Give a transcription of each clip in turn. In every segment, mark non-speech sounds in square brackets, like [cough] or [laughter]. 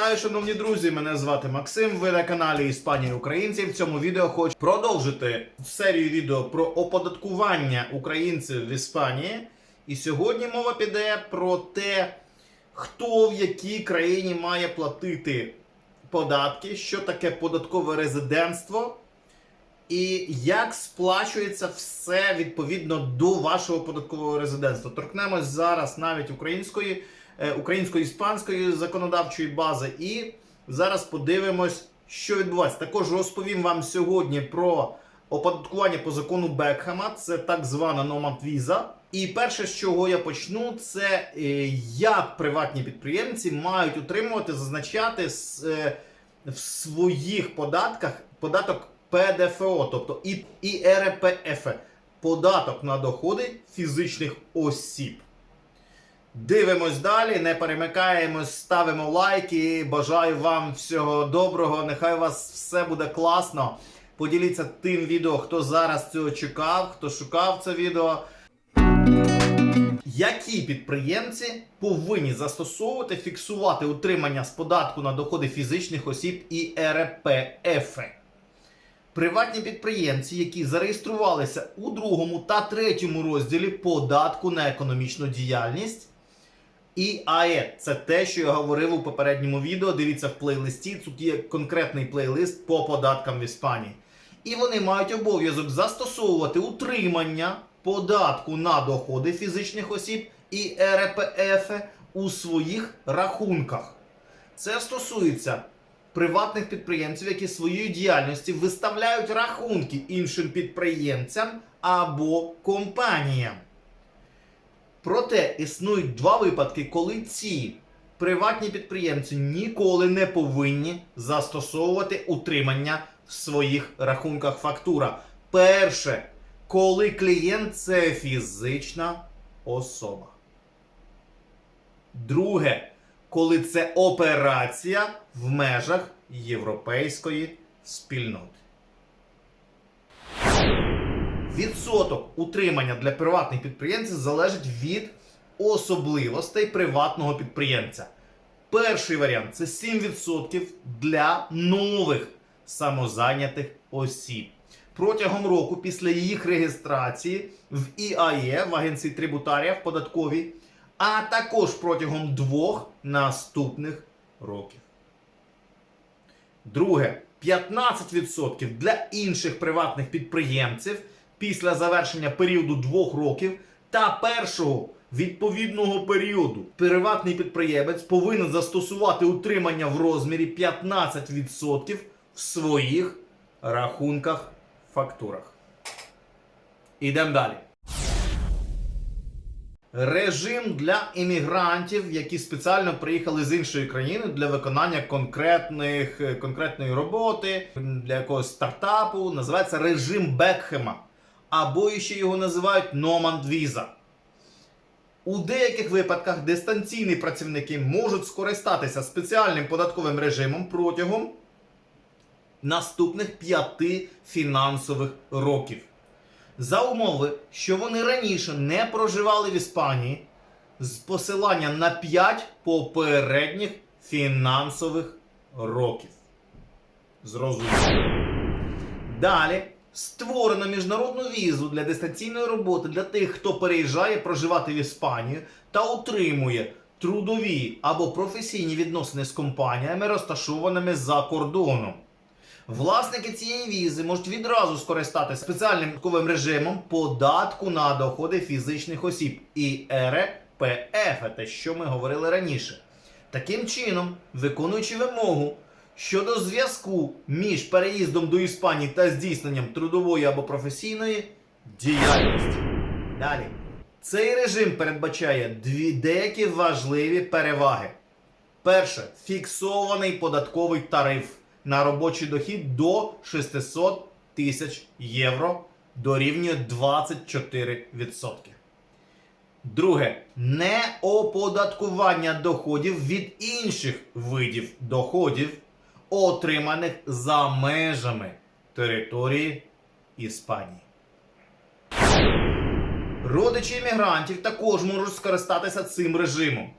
Вітаю, шановні друзі! Мене звати Максим. Ви на каналі Іспанія Українці. В цьому відео хочу продовжити серію відео про оподаткування українців в Іспанії. І сьогодні мова піде про те, хто в якій країні має платити податки, що таке податкове резидентство, і як сплачується все відповідно до вашого податкового резидентства. Торкнемось зараз навіть української, українсько-іспанської законодавчої бази. І зараз подивимось, що відбувається. Також розповім вам сьогодні про оподаткування по закону Бекхема, це так звана номад віза. І перше, з чого я почну, це е, як приватні підприємці мають утримувати, зазначати е, в своїх податках податок ПДФО, тобто і РПФ, податок на доходи фізичних осіб. Дивимось далі, не перемикаємось, ставимо лайки. Бажаю вам всього доброго. Нехай у вас все буде класно. Поділіться тим відео, хто зараз цього чекав, хто шукав це відео. Які підприємці повинні застосовувати, фіксувати утримання з податку на доходи фізичних осіб і РПФ? Приватні підприємці, які зареєструвалися у другому та третьому розділі податку на економічну діяльність. І АЕ це те, що я говорив у попередньому відео. Дивіться в плейлисті. Тут є конкретний плейлист по податкам в Іспанії. І вони мають обов'язок застосовувати утримання податку на доходи фізичних осіб і РПФ у своїх рахунках. Це стосується приватних підприємців, які своєю діяльністю виставляють рахунки іншим підприємцям або компаніям. Проте існують два випадки, коли ці приватні підприємці ніколи не повинні застосовувати утримання в своїх рахунках фактура. Перше, коли клієнт це фізична особа. Друге, коли це операція в межах європейської спільноти. Відсоток утримання для приватних підприємців залежить від особливостей приватного підприємця. Перший варіант це 7% для нових самозайнятих осіб. Протягом року після їх реєстрації в ІАЄ в Агенції трибутарія в податковій, а також протягом двох наступних років. Друге, 15% для інших приватних підприємців після завершення періоду двох років та першого відповідного періоду приватний підприємець повинен застосувати утримання в розмірі 15% в своїх рахунках фактурах. Ідемо далі. Режим для іммігрантів, які спеціально приїхали з іншої країни для виконання конкретних, е, конкретної роботи, для якогось стартапу, називається режим Бекхема. Або ще його називають Номанд Віза. У деяких випадках дистанційні працівники можуть скористатися спеціальним податковим режимом протягом наступних п'яти фінансових років. За умови, що вони раніше не проживали в Іспанії з посилання на 5 попередніх фінансових років. Зрозуміло. Далі створено міжнародну візу для дистанційної роботи для тих, хто переїжджає проживати в Іспанію та утримує трудові або професійні відносини з компаніями, розташованими за кордоном. Власники цієї візи можуть відразу скористатися спеціальним податковим режимом податку на доходи фізичних осіб і РПФ, те, що ми говорили раніше. Таким чином, виконуючи вимогу щодо зв'язку між переїздом до Іспанії та здійсненням трудової або професійної діяльності. Далі. Цей режим передбачає дві деякі важливі переваги. Перше, фіксований податковий тариф на робочий дохід до 600 тисяч євро дорівнює 24%. Друге, неоподаткування доходів від інших видів доходів, отриманих за межами території Іспанії. Родичі іммігрантів також можуть скористатися цим режимом.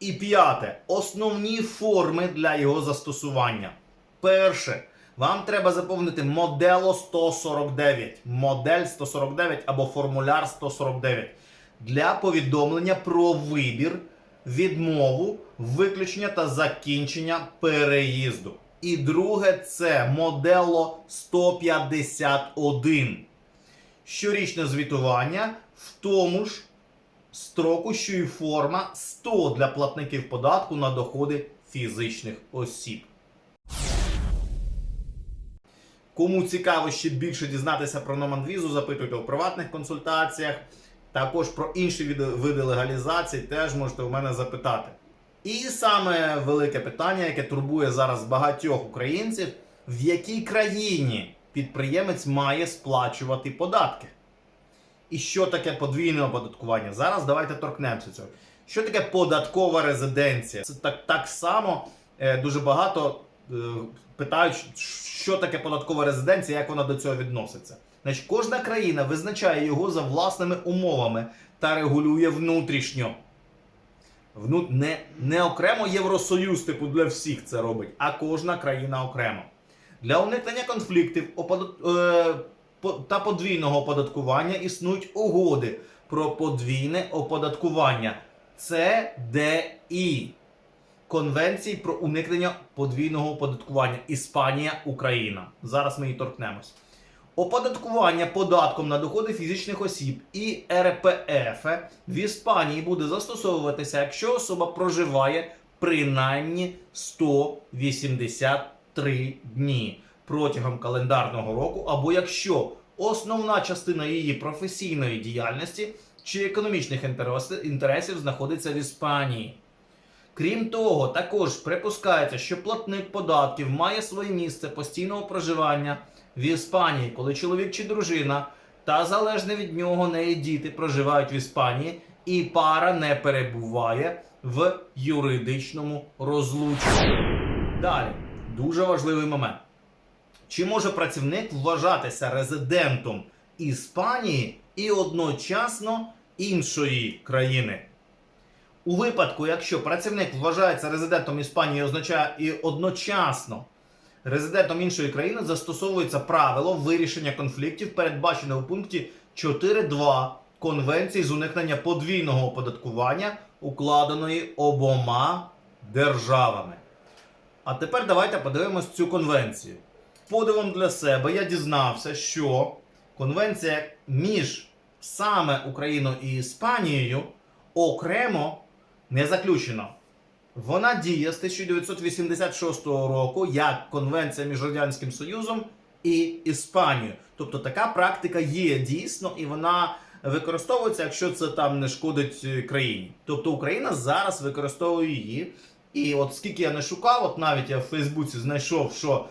І п'яте. Основні форми для його застосування. Перше. Вам треба заповнити модело 149, модель 149 або формуляр 149 для повідомлення про вибір, відмову, виключення та закінчення переїзду. І друге це модело 151. Щорічне звітування в тому ж строку, що і форма 100 для платників податку на доходи фізичних осіб. Кому цікаво ще більше дізнатися про Номанвізу, запитуйте у приватних консультаціях. Також про інші види, легалізації теж можете у мене запитати. І саме велике питання, яке турбує зараз багатьох українців, в якій країні підприємець має сплачувати податки. І що таке подвійне оподаткування? Зараз давайте торкнемося цього. Що таке податкова резиденція? Це так, так само е, дуже багато е, питають, що таке податкова резиденція, як вона до цього відноситься. Значить, кожна країна визначає його за власними умовами та регулює внутрішньо. Не, не окремо Євросоюз, типу для всіх це робить, а кожна країна окремо. Для уникнення конфліктів оподат... е... та подвійного оподаткування існують угоди про подвійне оподаткування. ЦДІ. Конвенції про уникнення подвійного оподаткування Іспанія, Україна. Зараз ми її торкнемось. Оподаткування податком на доходи фізичних осіб і РПФ в Іспанії буде застосовуватися, якщо особа проживає принаймні 183 дні протягом календарного року, або якщо основна частина її професійної діяльності чи економічних інтересів знаходиться в Іспанії. Крім того, також припускається, що платник податків має своє місце постійного проживання в Іспанії, коли чоловік чи дружина та залежно від нього неї діти проживають в Іспанії, і пара не перебуває в юридичному розлученні. Далі, дуже важливий момент. Чи може працівник вважатися резидентом Іспанії і одночасно іншої країни? У випадку, якщо працівник вважається резидентом Іспанії означає і одночасно резидентом іншої країни, застосовується правило вирішення конфліктів, передбачене у пункті 4.2 Конвенції з уникнення подвійного оподаткування, укладеної обома державами. А тепер давайте подивимось цю конвенцію. Подивом для себе я дізнався, що конвенція між саме Україною і Іспанією окремо не заключена. Вона діє з 1986 року як конвенція між Радянським Союзом і Іспанією. Тобто така практика є дійсно, і вона використовується, якщо це там не шкодить е, країні. Тобто Україна зараз використовує її. І от скільки я не шукав, от навіть я в Фейсбуці знайшов, що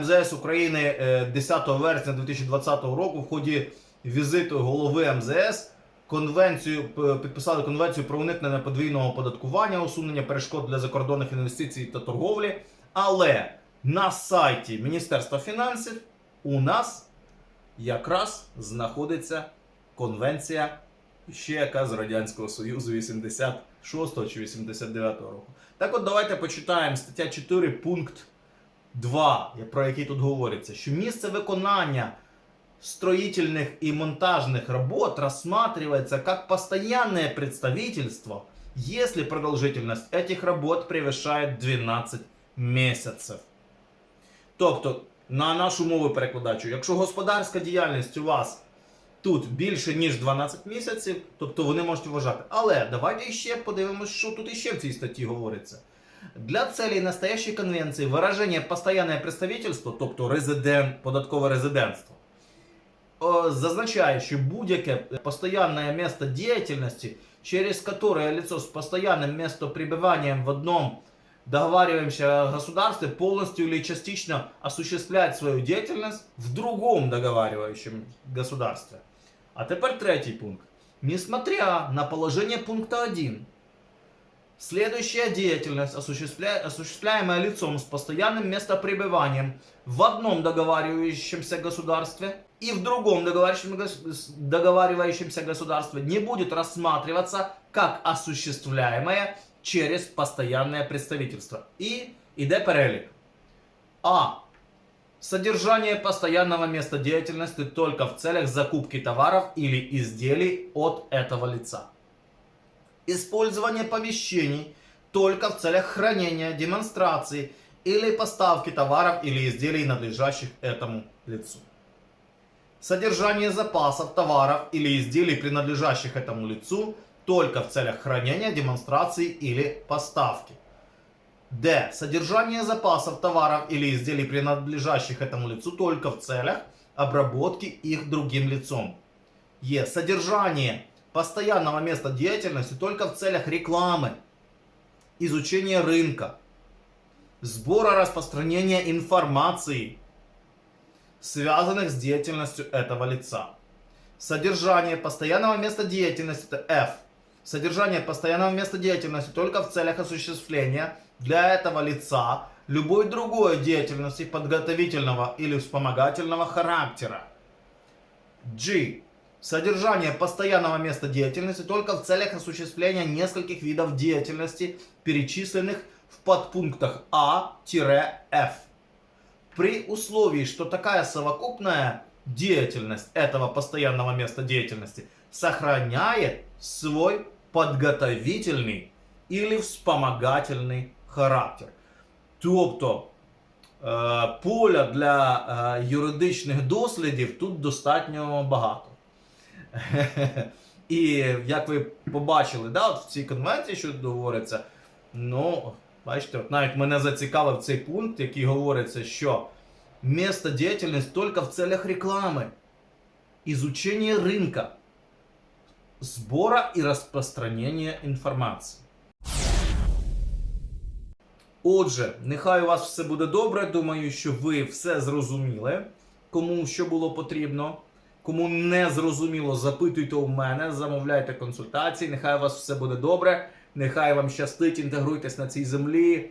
МЗС України е, 10 вересня 2020 року в ході візиту голови МЗС конвенцію підписали конвенцію про уникнення подвійного оподаткування, усунення перешкод для закордонних інвестицій та торговлі. Але на сайті Міністерства фінансів у нас якраз знаходиться конвенція ще яка з Радянського Союзу 86 чи 89 року. Так от давайте почитаємо стаття 4 пункт 2, про який тут говориться, що місце виконання строительных и монтажных работ рассматривается как постоянное представительство, если продолжительность этих работ превышает 12 месяцев. Тобто, на нашу мову перекладачу, якщо господарська діяльність у вас тут більше ніж 12 місяців, тобто вони можуть вважати. Але давайте ще подивимось, що тут іще в цій статті говориться. Для целей настоящей конвенции выражение постоянное представительство, тобто резидент, податкове резидентство, э, зазначає, що будь-яке постоянное место деятельности, через которое лицо с постоянным местопребыванием в одном договариваемся государстве полностью или частично осуществляет свою деятельность в другом договаривающем государстве. А теперь третий пункт. Несмотря на положение пункта 1, Следующая деятельность, осуществля- осуществляемая лицом с постоянным местопребыванием в одном договаривающемся государстве и в другом договаривающем гос- с- договаривающемся государстве, не будет рассматриваться как осуществляемая через постоянное представительство. І іде перелік. А. Содержание постоянного места деятельности только в целях закупки товаров или изделий от этого лица. Использование помещений только в целях хранения, демонстрации или поставки товаров или изделий, надлежащих этому лицу. Содержание запасов товаров или изделий, принадлежащих этому лицу, только в целях хранения, демонстрации или поставки. Д. Содержание запасов товаров или изделий, принадлежащих этому лицу, только в целях обработки их другим лицом. Е. Содержание постоянного места деятельности только в целях рекламы, изучения рынка, сбора распространения информации, связанных с деятельностью этого лица. Содержание постоянного места деятельности это F. Содержание постоянного места деятельности только в целях осуществления для этого лица любой другой деятельности подготовительного или вспомогательного характера. G. Содержание постоянного места деятельности только в целях осуществления нескольких видов деятельности, перечисленных в подпунктах А-F При условии, что такая совокупная деятельность этого постоянного места деятельности сохраняет свой подготовительный или вспомогательний характер. Тобто е, поля для е, юридичних дослідів тут достатньо багато. [laughs] І як ви побачили, да, от в цій конвенції, що говориться, ну, бачите, от навіть мене зацікавив цей пункт, який говориться, що место деятельности только в целях рекламы, изучения рынка, сбора и распространения информации. Отже, нехай у вас все буде добре. Думаю, що ви все зрозуміли, кому що було потрібно. Кому не зрозуміло, запитуйте у мене, замовляйте консультації. Нехай у вас все буде добре. Нехай вам щастить, інтегруйтесь на цій землі.